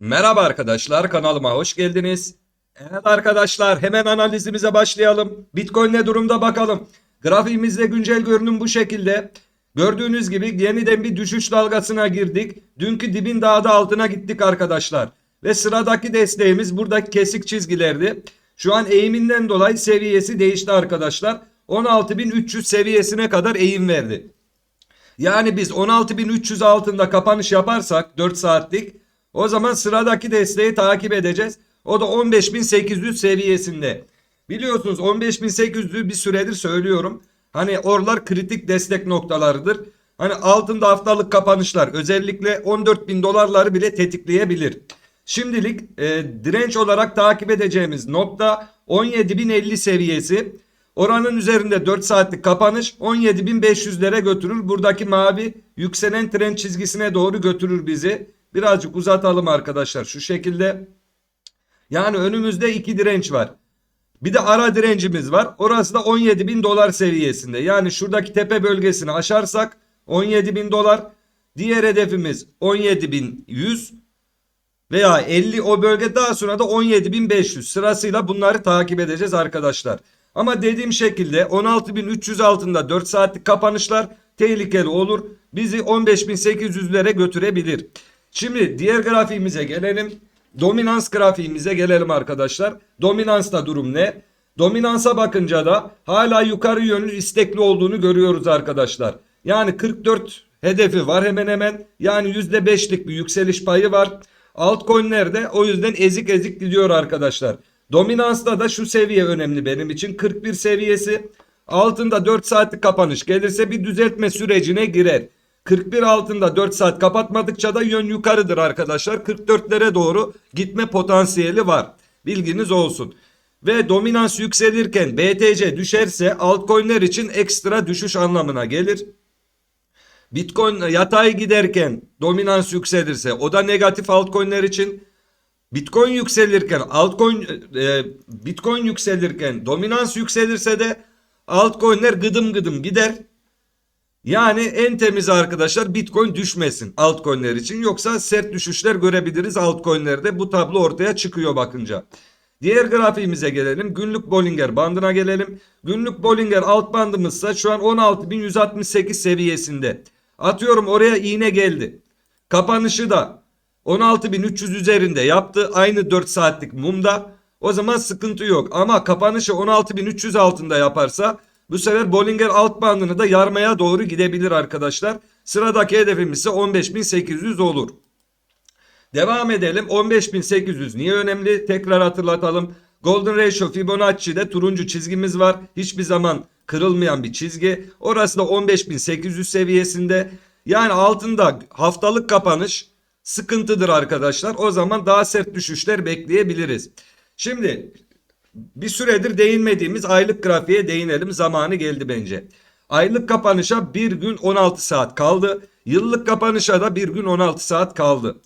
Merhaba arkadaşlar kanalıma hoş geldiniz. Evet arkadaşlar hemen analizimize başlayalım. Bitcoin ne durumda bakalım. Grafiğimizde güncel görünüm bu şekilde. Gördüğünüz gibi yeniden bir düşüş dalgasına girdik. Dünkü dibin daha da altına gittik arkadaşlar. Ve sıradaki desteğimiz buradaki kesik çizgilerdi. Şu an eğiminden dolayı seviyesi değişti arkadaşlar. 16.300 seviyesine kadar eğim verdi. Yani biz 16.300 altında kapanış yaparsak 4 saatlik o zaman sıradaki desteği takip edeceğiz. O da 15.800 seviyesinde. Biliyorsunuz 15.800'ü bir süredir söylüyorum. Hani oralar kritik destek noktalarıdır. Hani altında haftalık kapanışlar özellikle 14.000 dolarları bile tetikleyebilir. Şimdilik e, direnç olarak takip edeceğimiz nokta 17.050 seviyesi. Oranın üzerinde 4 saatlik kapanış 17.500'lere götürür. Buradaki mavi yükselen trend çizgisine doğru götürür bizi. Birazcık uzatalım arkadaşlar şu şekilde. Yani önümüzde iki direnç var. Bir de ara direncimiz var. Orası da 17.000 dolar seviyesinde. Yani şuradaki tepe bölgesini aşarsak 17.000 dolar. Diğer hedefimiz 17.100 veya 50 o bölge daha sonra da 17.500 sırasıyla bunları takip edeceğiz arkadaşlar. Ama dediğim şekilde 16.300 altında 4 saatlik kapanışlar tehlikeli olur. Bizi 15.800'lere götürebilir. Şimdi diğer grafiğimize gelelim. Dominans grafiğimize gelelim arkadaşlar. Dominansta durum ne? Dominansa bakınca da hala yukarı yönlü istekli olduğunu görüyoruz arkadaşlar. Yani 44 hedefi var hemen hemen. Yani %5'lik bir yükseliş payı var. Altcoin'lerde o yüzden ezik ezik gidiyor arkadaşlar. Dominansta da şu seviye önemli benim için. 41 seviyesi. Altında 4 saatlik kapanış gelirse bir düzeltme sürecine girer. 41 altında 4 saat kapatmadıkça da yön yukarıdır arkadaşlar. 44'lere doğru gitme potansiyeli var. Bilginiz olsun. Ve dominans yükselirken BTC düşerse altcoin'ler için ekstra düşüş anlamına gelir. Bitcoin yatay giderken dominans yükselirse o da negatif altcoin'ler için. Bitcoin yükselirken altcoin e, Bitcoin yükselirken dominans yükselirse de altcoin'ler gıdım gıdım gider. Yani en temiz arkadaşlar Bitcoin düşmesin altcoin'ler için. Yoksa sert düşüşler görebiliriz altcoin'lerde. Bu tablo ortaya çıkıyor bakınca. Diğer grafiğimize gelelim. Günlük Bollinger bandına gelelim. Günlük Bollinger alt bandımızsa şu an 16.168 seviyesinde. Atıyorum oraya iğne geldi. Kapanışı da 16.300 üzerinde yaptı. Aynı 4 saatlik mumda. O zaman sıkıntı yok. Ama kapanışı 16.300 altında yaparsa bu sefer Bollinger alt bandını da yarmaya doğru gidebilir arkadaşlar. Sıradaki hedefimiz ise 15.800 olur. Devam edelim. 15.800 niye önemli? Tekrar hatırlatalım. Golden Ratio Fibonacci'de turuncu çizgimiz var. Hiçbir zaman kırılmayan bir çizgi. Orası da 15.800 seviyesinde. Yani altında haftalık kapanış sıkıntıdır arkadaşlar. O zaman daha sert düşüşler bekleyebiliriz. Şimdi bir süredir değinmediğimiz aylık grafiğe değinelim. Zamanı geldi bence. Aylık kapanışa bir gün 16 saat kaldı. Yıllık kapanışa da bir gün 16 saat kaldı.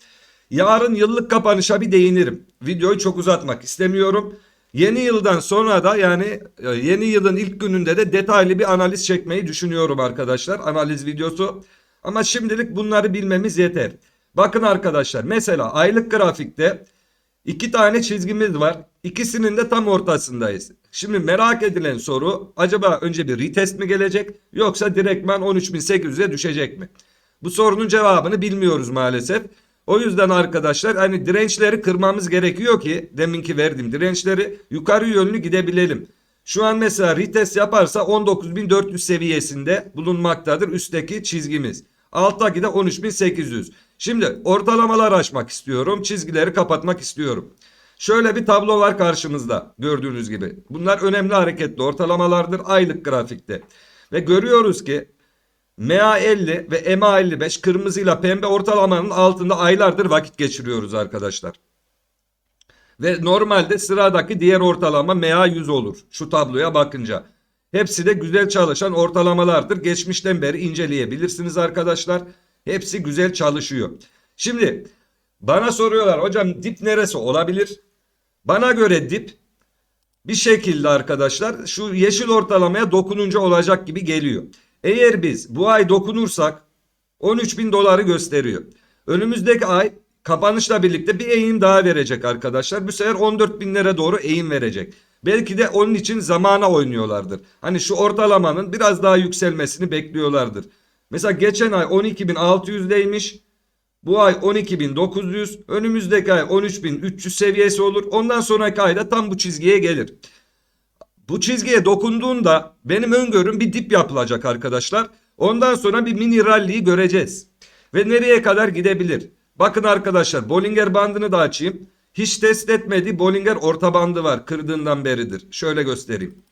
Yarın yıllık kapanışa bir değinirim. Videoyu çok uzatmak istemiyorum. Yeni yıldan sonra da yani e, yeni yılın ilk gününde de detaylı bir analiz çekmeyi düşünüyorum arkadaşlar. Analiz videosu. Ama şimdilik bunları bilmemiz yeter. Bakın arkadaşlar mesela aylık grafikte iki tane çizgimiz var. İkisinin de tam ortasındayız. Şimdi merak edilen soru acaba önce bir retest mi gelecek yoksa direktman 13.800'e düşecek mi? Bu sorunun cevabını bilmiyoruz maalesef. O yüzden arkadaşlar hani dirençleri kırmamız gerekiyor ki deminki verdiğim dirençleri yukarı yönlü gidebilelim. Şu an mesela retest yaparsa 19.400 seviyesinde bulunmaktadır üstteki çizgimiz. Alttaki de 13.800. Şimdi ortalamalar açmak istiyorum. Çizgileri kapatmak istiyorum. Şöyle bir tablo var karşımızda gördüğünüz gibi. Bunlar önemli hareketli ortalamalardır aylık grafikte. Ve görüyoruz ki MA50 ve MA55 kırmızıyla pembe ortalamanın altında aylardır vakit geçiriyoruz arkadaşlar. Ve normalde sıradaki diğer ortalama MA100 olur. Şu tabloya bakınca. Hepsi de güzel çalışan ortalamalardır. Geçmişten beri inceleyebilirsiniz arkadaşlar. Hepsi güzel çalışıyor. Şimdi bana soruyorlar hocam dip neresi olabilir? Bana göre dip bir şekilde arkadaşlar şu yeşil ortalamaya dokununca olacak gibi geliyor. Eğer biz bu ay dokunursak 13 bin doları gösteriyor. Önümüzdeki ay Kapanışla birlikte bir eğim daha verecek arkadaşlar. Bu sefer 14 binlere doğru eğim verecek. Belki de onun için zamana oynuyorlardır. Hani şu ortalamanın biraz daha yükselmesini bekliyorlardır. Mesela geçen ay 12.600'deymiş. Bu ay 12.900. Önümüzdeki ay 13.300 seviyesi olur. Ondan sonraki ayda tam bu çizgiye gelir. Bu çizgiye dokunduğunda benim öngörüm bir dip yapılacak arkadaşlar. Ondan sonra bir mini rally'yi göreceğiz. Ve nereye kadar gidebilir? Bakın arkadaşlar Bollinger bandını da açayım. Hiç test etmediği Bollinger orta bandı var kırdığından beridir. Şöyle göstereyim.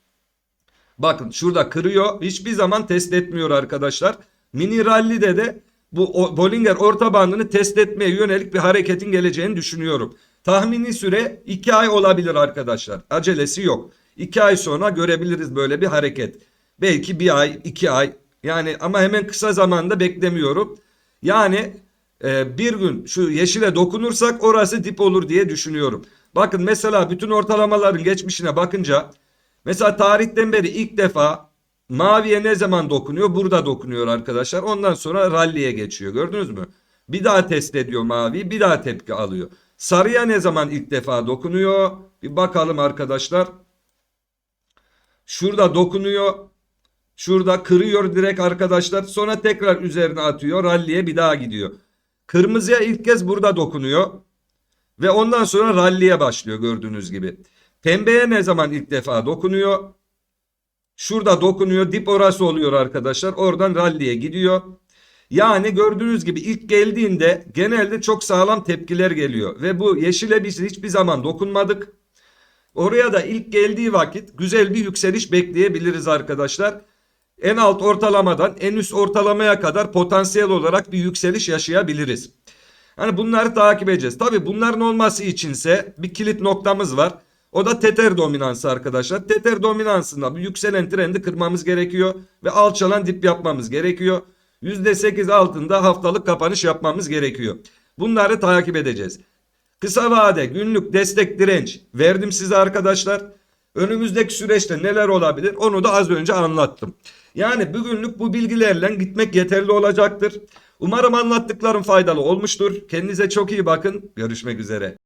Bakın şurada kırıyor. Hiçbir zaman test etmiyor arkadaşlar. Mini rally'de de bu o- Bollinger orta bandını test etmeye yönelik bir hareketin geleceğini düşünüyorum. Tahmini süre 2 ay olabilir arkadaşlar. Acelesi yok. 2 ay sonra görebiliriz böyle bir hareket. Belki bir ay, iki ay. Yani ama hemen kısa zamanda beklemiyorum. Yani e, bir gün şu yeşile dokunursak orası dip olur diye düşünüyorum. Bakın mesela bütün ortalamaların geçmişine bakınca mesela tarihten beri ilk defa maviye ne zaman dokunuyor? Burada dokunuyor arkadaşlar. Ondan sonra rally'e geçiyor. Gördünüz mü? Bir daha test ediyor mavi, bir daha tepki alıyor. Sarıya ne zaman ilk defa dokunuyor? Bir bakalım arkadaşlar. Şurada dokunuyor. Şurada kırıyor direkt arkadaşlar. Sonra tekrar üzerine atıyor. Rally'e bir daha gidiyor. Kırmızıya ilk kez burada dokunuyor. Ve ondan sonra rally'e başlıyor gördüğünüz gibi. Pembeye ne zaman ilk defa dokunuyor? Şurada dokunuyor. Dip orası oluyor arkadaşlar. Oradan rally'e gidiyor. Yani gördüğünüz gibi ilk geldiğinde genelde çok sağlam tepkiler geliyor. Ve bu yeşile biz hiçbir zaman dokunmadık. Oraya da ilk geldiği vakit güzel bir yükseliş bekleyebiliriz arkadaşlar. En alt ortalamadan en üst ortalamaya kadar potansiyel olarak bir yükseliş yaşayabiliriz. Hani bunları takip edeceğiz. Tabi bunların olması içinse bir kilit noktamız var. O da tether dominansı arkadaşlar. Tether dominansında yükselen trendi kırmamız gerekiyor ve alçalan dip yapmamız gerekiyor. %8 altında haftalık kapanış yapmamız gerekiyor. Bunları takip edeceğiz. Kısa vade günlük destek direnç verdim size arkadaşlar. Önümüzdeki süreçte neler olabilir onu da az önce anlattım. Yani bugünlük bu bilgilerle gitmek yeterli olacaktır. Umarım anlattıklarım faydalı olmuştur. Kendinize çok iyi bakın. Görüşmek üzere.